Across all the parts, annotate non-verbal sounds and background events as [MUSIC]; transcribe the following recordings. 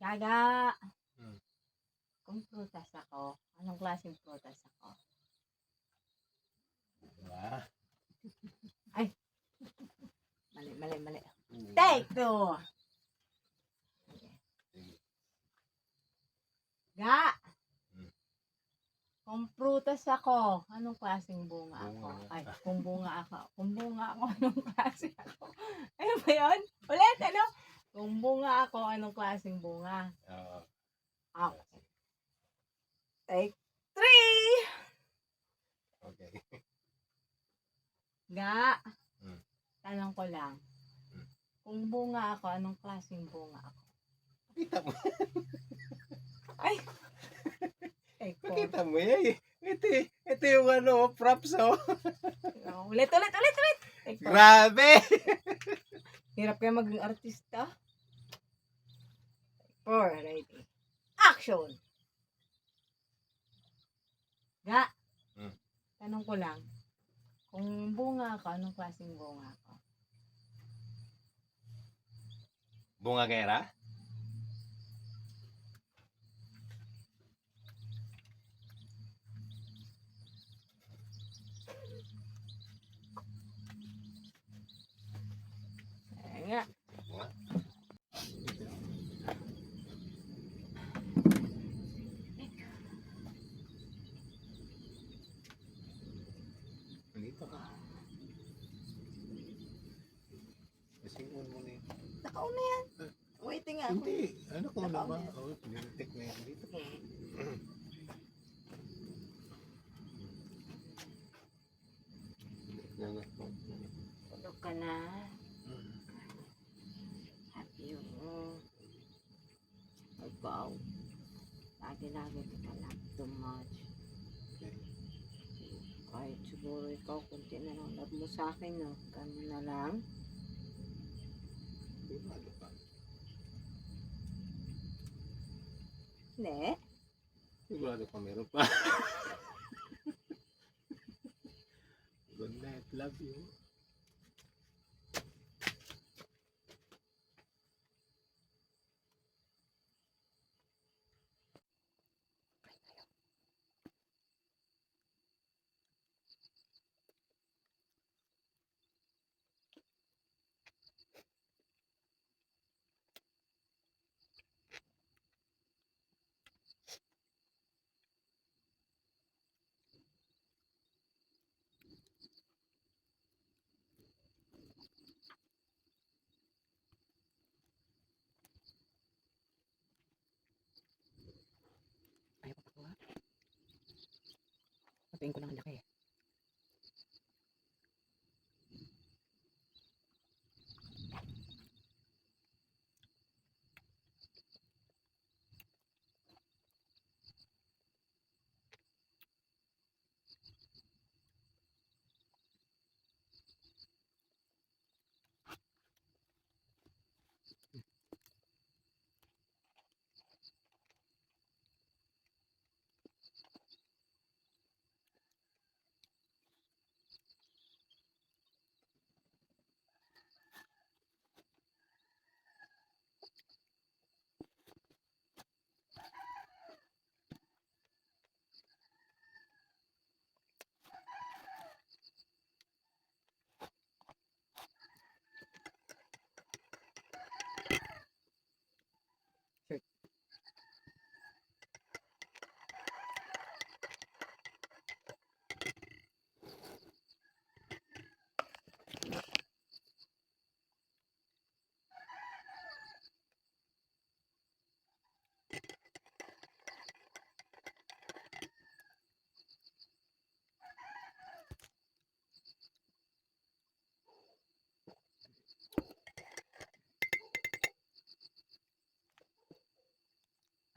Gaga! Hmm. Kung prutas ako, anong klaseng prutas ako? Diba? [LAUGHS] Mali, mali, mali. Hmm. Take two! Okay. Ga! Hmm. Kung prutas ako, anong klaseng bunga ako? Bunga. Ay, kung bunga ako. Kung bunga ako, [LAUGHS] anong klase ako? Ano ba yun? Ulit, ano? Kung bunga ako, anong klaseng bunga? Oo. Okay. Take three! Okay. Ga! Hmm. Tanong ko lang. Hmm. Kung bunga ako, anong klaseng bunga ako? Kita mo. [LAUGHS] Ay! Take four. Makita mo yan. Ito, ito yung ano, props oh. Oh, Ulit, ulit, ulit, ulit! Four. Grabe! Hirap kaya maging artista. Four, ready. Action! Ga! Hmm. Tanong ko lang. Kung bunga ako, anong klaseng bunga ako? Bunga gera? Ayan nga. Bunga? Dito ka. Kasingon mo na yun. Nakauna yan. Waiting ako. Hindi. Ano ko na ba? Nakauna. Oh, pinitik na yan. Dito ka. Tulog ka na. Happy mo. Ikaw. Lagi-lagi kita love too much. Kahit siguro ikaw, kunti na lang love mo sa akin, no? Ganun na lang. Sigurado ka. Hindi. Sigurado ka meron pa. [LAUGHS] Good night. Love you. Sabihin ko lang ang laki.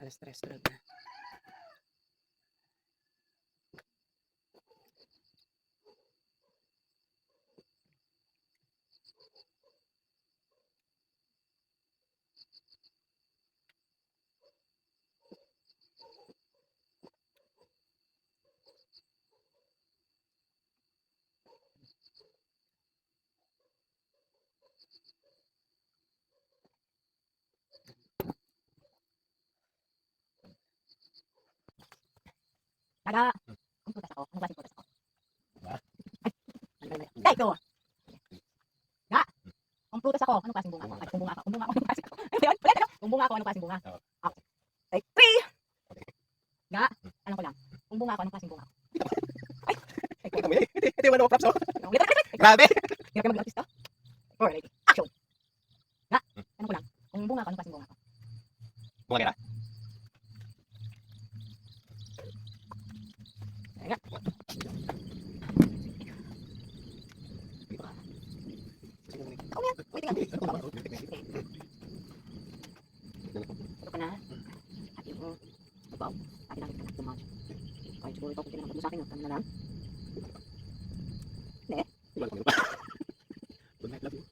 estresse, estresse. Na. Daga. Kung putas ako, anong klaseng putas ako? Ba? Ay, ano yun? Ikaw. Ga. Kung putas ako, anong klaseng bunga ako? Ay, kung bunga ako, kung bunga ako, anong klaseng ako? Ay, yun, ulit, ano? Kung bunga ako, anong klaseng bunga? Okay. Take three. Ga. Anong ko lang? Kung bunga ako, anong klaseng bunga ako? Ay, Kita mo yan. Ito, ito yung ano, props ulit. Grabe. Hirap ka mag-artista? Four, ready, action! Ga. Anong ko lang? Kung bunga ako, anong klaseng bunga ako? Bunga ka na. Daga. Ako na yan. Wait lang. Ito ka na. At yung babaw. At lang ka na tumawag. Kahit siguro ito kung kinamagod mo sa akin, no? Tama na lang. Good night, love you.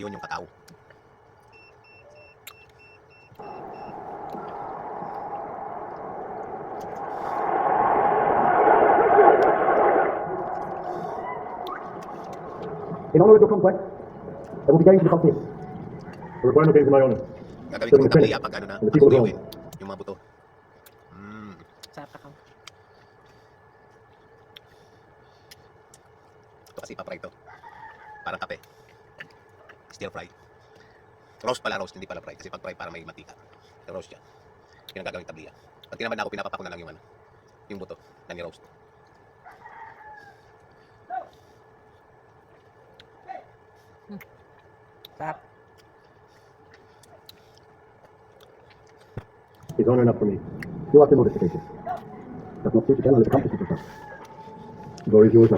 Yun yung kakao. In honor of your conquest, I will be going to the frontier. The requirement to my honor. Gagawin ko ng tabliya pag ano na, And the people pag yung mga buto. Mm. Sarap kakao. Ito kasi. Parang kape. Stir fry. Roast pala, roast. Hindi pala fry. Kasi pag fry, para may mantika. Roast yan. Yun ang gagawing tabliya. Pag tinaman na ako, pinapapako na lang yung ano. Yung buto na ni-roast. Sarap. It's honor enough for me. You are the modification. Does not suit again unless accomplishes yourself. Glory is yours.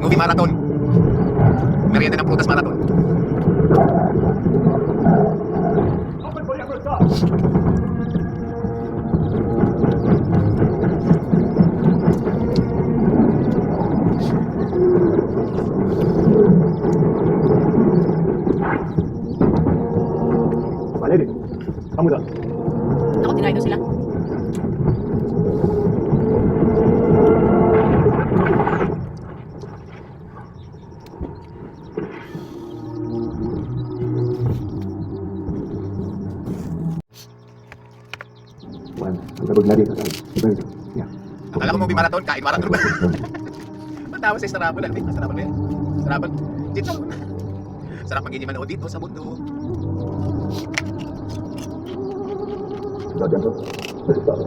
Movie marathon. Well, I'm a good gladiator. I'm very good. Yeah. Akala ko movie marathon, kain marathon ba? Matawa [LAUGHS] sa Starapol. Ba yun? Starapol ba yan? Starapol. Dito. Sarap magini manood dito sa mundo. Let's start.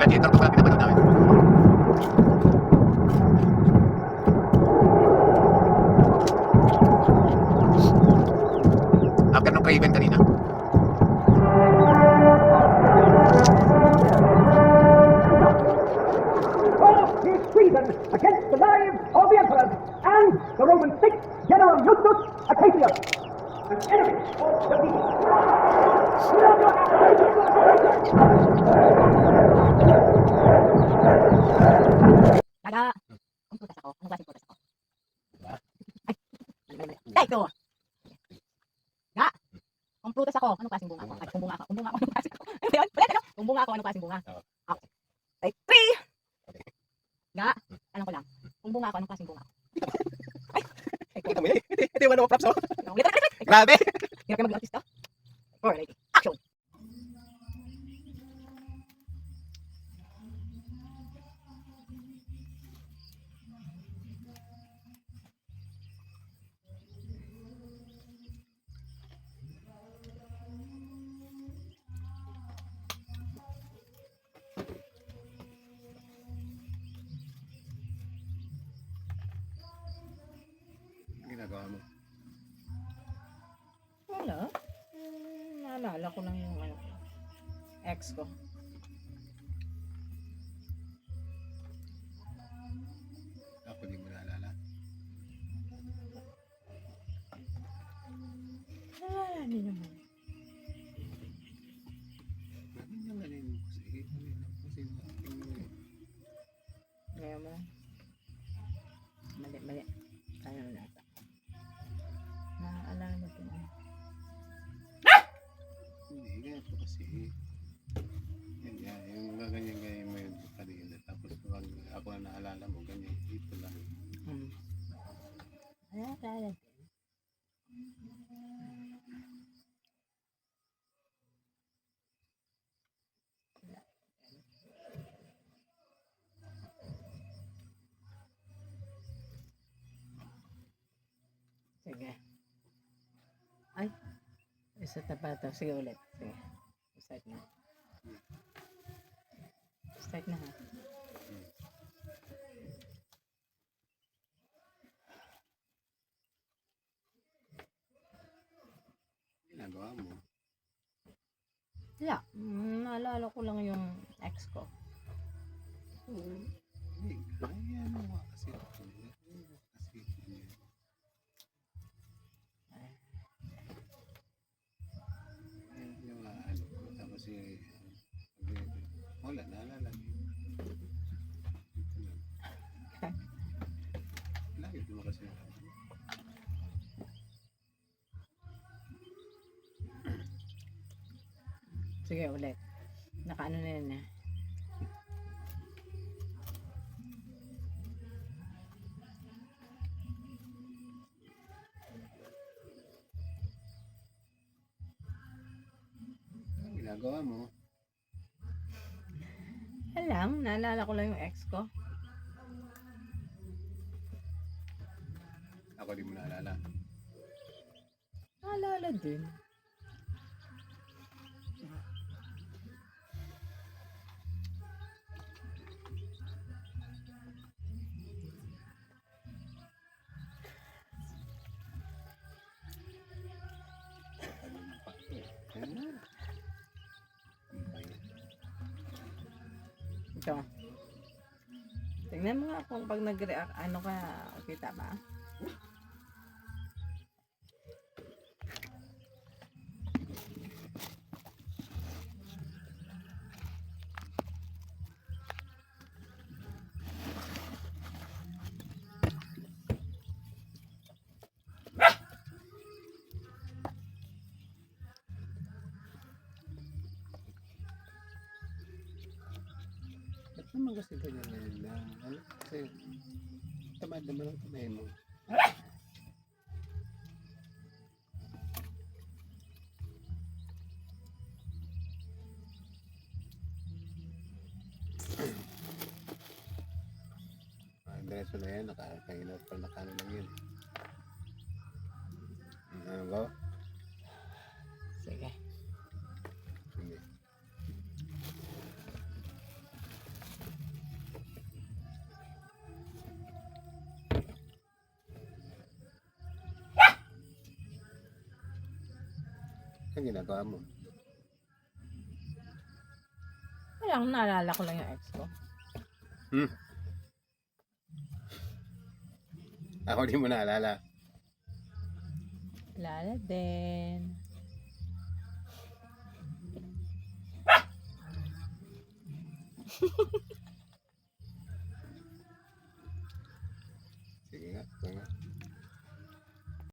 Gladiator ko pala pinapanood Daga. Kung putas ako, anong klaseng putas ako? Ay, ano ba yun? Ay, ikaw. Ga. Kung putas ako, anong klaseng bunga ako? Ay, kung bunga ako, kung bunga ako, anong klaseng ako? Ano yun? Ulit, ano? Kung bunga ako, anong klaseng bunga? Oo. Okay. Take three. Okay. Ga. Anong ko lang? Kung bunga ako, anong klaseng bunga ako? Ay, ay, Kita mo yan. Ito, ito yung ano, props oh. Grabe. Hirap ka mag-artista? Ginagawa mo. Wala. Hmm, naalala ko lang yung ano, ex ko. Kasi. Yan yan. Yung mga ganyan ganyan mo yun kanina. Tapos pag ako na naalala mo, ganyan. Ito lang. Hmm. Wala. Sige. Ay. Isa na pa ito. Sige ulit. Sige. Start na. Start na ha. Ginagawa mo. Wala. Mm, naalala ko lang yung ex ko. Hindi. Ayan mo nga kasi. Sige ulit. Nakaano na yun eh. Ang ginagawa mo. Alam, naalala ko lang yung ex ko. Ako di mo naalala. Naalala din. Ito. Tingnan mo nga kung pag nag-react, ano ka, kita ba? Naman kasi ganyan ngayon na? Ano kasi tamad naman ang kamay mo. Ah, diretso na yan, nakakahinap pa nakano lang yun. Ano ba? Sige. Ginagawa mo? Kaya naalala ko lang yung ex ko. Hmm? Ako di mo naalala. Naalala din. [LAUGHS]